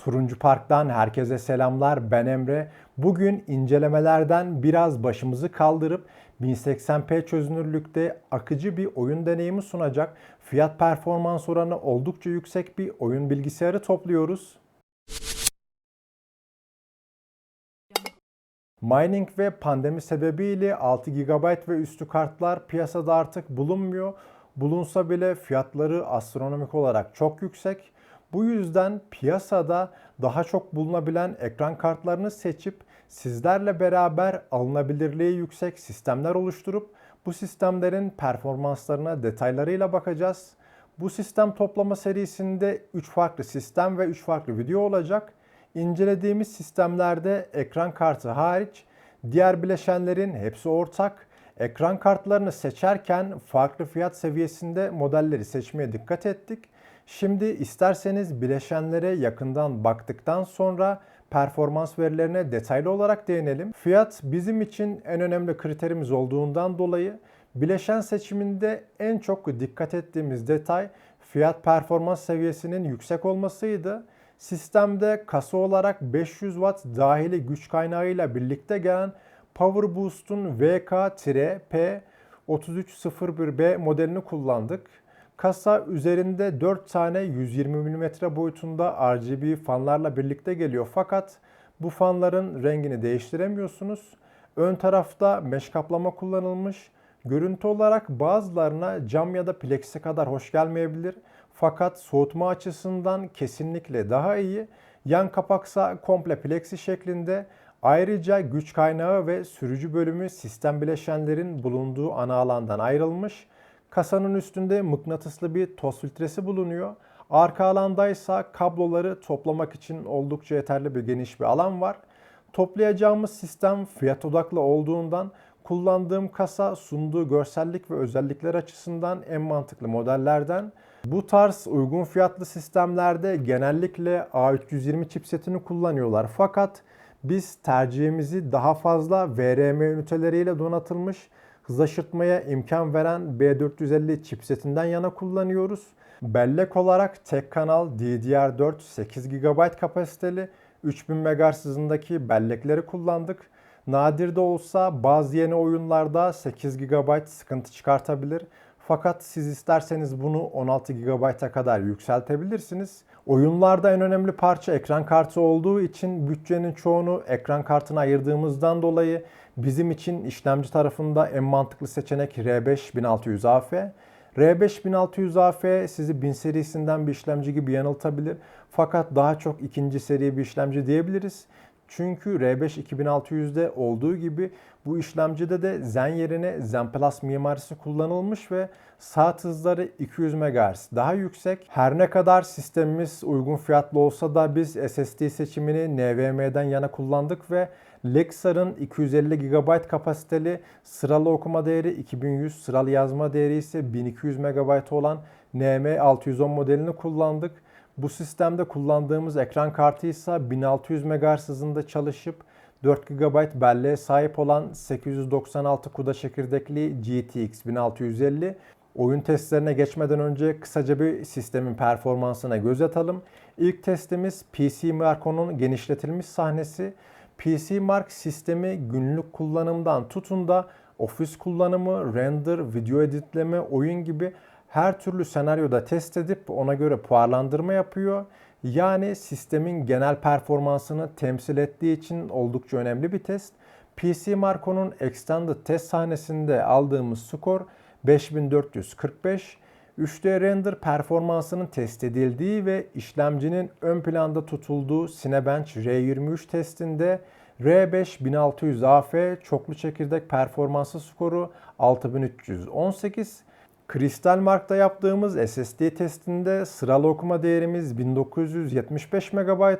Turuncu Park'tan herkese selamlar. Ben Emre. Bugün incelemelerden biraz başımızı kaldırıp 1080p çözünürlükte akıcı bir oyun deneyimi sunacak, fiyat performans oranı oldukça yüksek bir oyun bilgisayarı topluyoruz. Mining ve pandemi sebebiyle 6 GB ve üstü kartlar piyasada artık bulunmuyor. Bulunsa bile fiyatları astronomik olarak çok yüksek. Bu yüzden piyasada daha çok bulunabilen ekran kartlarını seçip sizlerle beraber alınabilirliği yüksek sistemler oluşturup bu sistemlerin performanslarına detaylarıyla bakacağız. Bu sistem toplama serisinde 3 farklı sistem ve 3 farklı video olacak. İncelediğimiz sistemlerde ekran kartı hariç diğer bileşenlerin hepsi ortak. Ekran kartlarını seçerken farklı fiyat seviyesinde modelleri seçmeye dikkat ettik. Şimdi isterseniz bileşenlere yakından baktıktan sonra performans verilerine detaylı olarak değinelim. Fiyat bizim için en önemli kriterimiz olduğundan dolayı bileşen seçiminde en çok dikkat ettiğimiz detay fiyat performans seviyesinin yüksek olmasıydı. Sistemde kasa olarak 500 Watt dahili güç kaynağıyla birlikte gelen Power Boost'un VK-P3301B modelini kullandık. Kasa üzerinde 4 tane 120 mm boyutunda RGB fanlarla birlikte geliyor. Fakat bu fanların rengini değiştiremiyorsunuz. Ön tarafta mesh kaplama kullanılmış. Görüntü olarak bazılarına cam ya da plexi kadar hoş gelmeyebilir. Fakat soğutma açısından kesinlikle daha iyi. Yan kapaksa komple plexi şeklinde. Ayrıca güç kaynağı ve sürücü bölümü sistem bileşenlerin bulunduğu ana alandan ayrılmış. Kasanın üstünde mıknatıslı bir toz filtresi bulunuyor. Arka alandaysa kabloları toplamak için oldukça yeterli bir geniş bir alan var. Toplayacağımız sistem fiyat odaklı olduğundan kullandığım kasa sunduğu görsellik ve özellikler açısından en mantıklı modellerden. Bu tarz uygun fiyatlı sistemlerde genellikle A320 chipsetini kullanıyorlar. Fakat biz tercihimizi daha fazla VRM üniteleriyle donatılmış hız aşırtmaya imkan veren B450 chipsetinden yana kullanıyoruz. Bellek olarak tek kanal DDR4 8 GB kapasiteli 3000 MHz hızındaki bellekleri kullandık. Nadir de olsa bazı yeni oyunlarda 8 GB sıkıntı çıkartabilir. Fakat siz isterseniz bunu 16 GB'a kadar yükseltebilirsiniz. Oyunlarda en önemli parça ekran kartı olduğu için bütçenin çoğunu ekran kartına ayırdığımızdan dolayı bizim için işlemci tarafında en mantıklı seçenek R5 1600AF. R5 1600AF sizi 1000 serisinden bir işlemci gibi yanıltabilir. Fakat daha çok ikinci seri bir işlemci diyebiliriz. Çünkü R5 2600'de olduğu gibi bu işlemcide de Zen yerine Zen Plus mimarisi kullanılmış ve saat hızları 200 MHz daha yüksek. Her ne kadar sistemimiz uygun fiyatlı olsa da biz SSD seçimini NVMe'den yana kullandık ve Lexar'ın 250 GB kapasiteli sıralı okuma değeri 2100, sıralı yazma değeri ise 1200 MB olan NM610 modelini kullandık. Bu sistemde kullandığımız ekran kartı ise 1600 MHz hızında çalışıp 4 GB belleğe sahip olan 896 CUDA çekirdekli GTX 1650. Oyun testlerine geçmeden önce kısaca bir sistemin performansına göz atalım. İlk testimiz PC Marco'nun genişletilmiş sahnesi. PC Mark sistemi günlük kullanımdan tutun da ofis kullanımı, render, video editleme, oyun gibi her türlü senaryoda test edip ona göre puanlandırma yapıyor. Yani sistemin genel performansını temsil ettiği için oldukça önemli bir test. PC Marco'nun Extended test sahnesinde aldığımız skor 5445. 3D render performansının test edildiği ve işlemcinin ön planda tutulduğu Cinebench R23 testinde R5 1600AF çoklu çekirdek performansı skoru 6318. Mark'ta yaptığımız SSD testinde sıralı okuma değerimiz 1975 MB,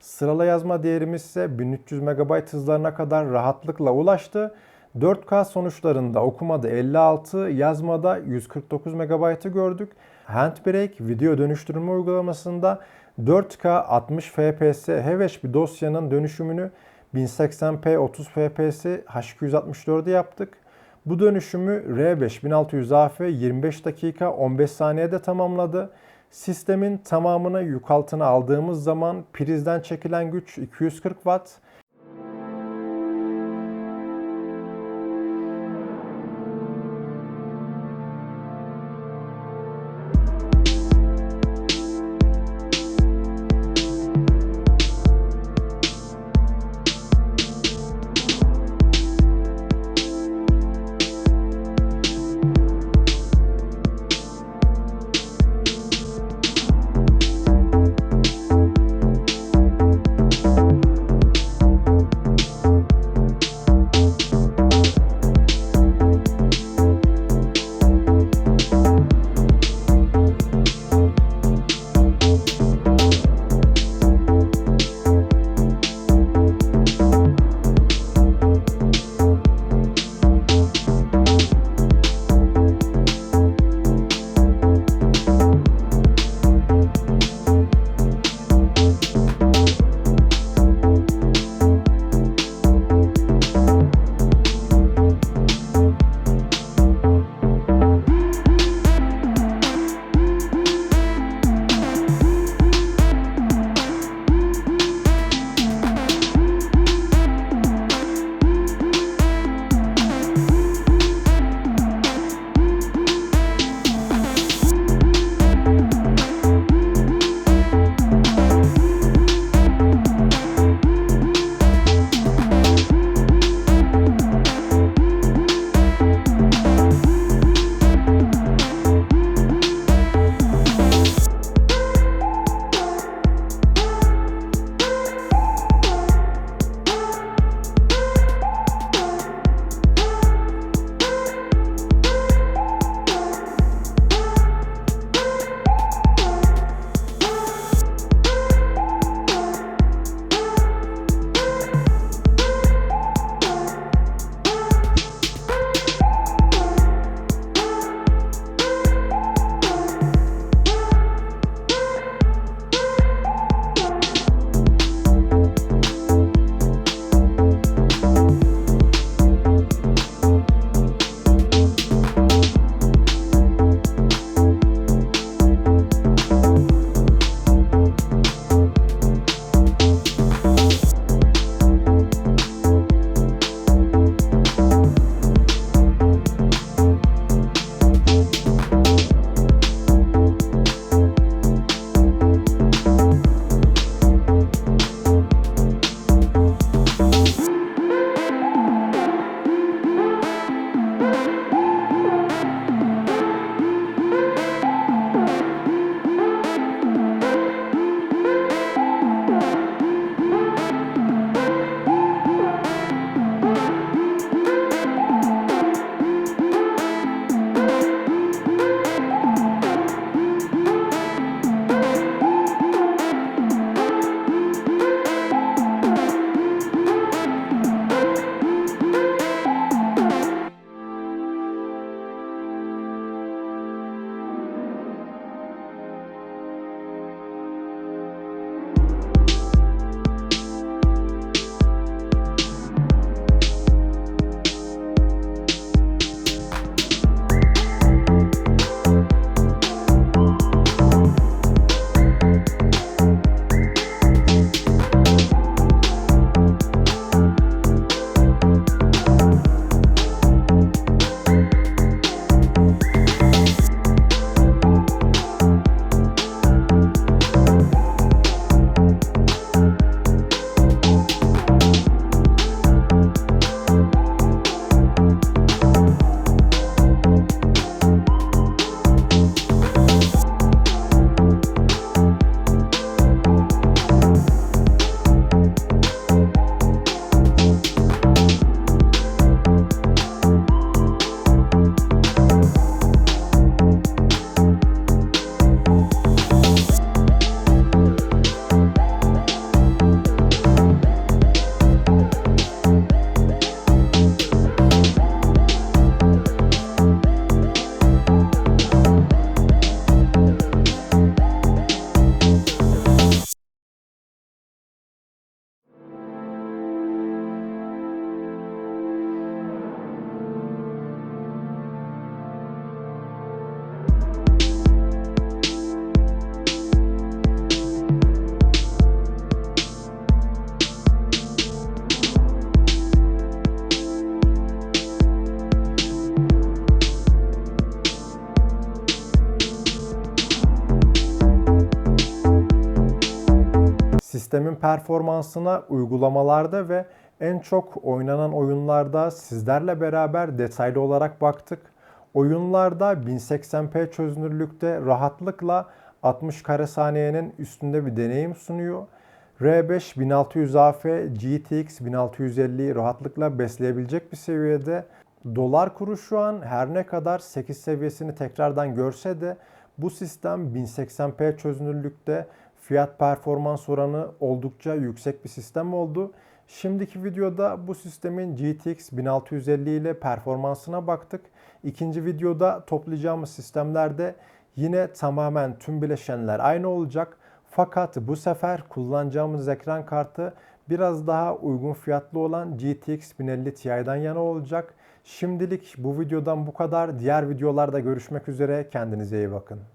sıralı yazma değerimiz ise 1300 MB hızlarına kadar rahatlıkla ulaştı. 4K sonuçlarında okumada 56, yazmada 149 MB'ı gördük. Handbrake video dönüştürme uygulamasında 4K 60 FPS HEVEŞ bir dosyanın dönüşümünü 1080p 30 fps H264'de yaptık. Bu dönüşümü R5 1600AF 25 dakika 15 saniyede tamamladı. Sistemin tamamını yük altına aldığımız zaman prizden çekilen güç 240 Watt, sistemin performansına uygulamalarda ve en çok oynanan oyunlarda sizlerle beraber detaylı olarak baktık. Oyunlarda 1080p çözünürlükte rahatlıkla 60 kare saniyenin üstünde bir deneyim sunuyor. R5 1600AF GTX 1650'yi rahatlıkla besleyebilecek bir seviyede. Dolar kuru şu an her ne kadar 8 seviyesini tekrardan görse de bu sistem 1080p çözünürlükte fiyat performans oranı oldukça yüksek bir sistem oldu. Şimdiki videoda bu sistemin GTX 1650 ile performansına baktık. İkinci videoda toplayacağımız sistemlerde yine tamamen tüm bileşenler aynı olacak. Fakat bu sefer kullanacağımız ekran kartı biraz daha uygun fiyatlı olan GTX 1050 Ti'den yana olacak. Şimdilik bu videodan bu kadar. Diğer videolarda görüşmek üzere. Kendinize iyi bakın.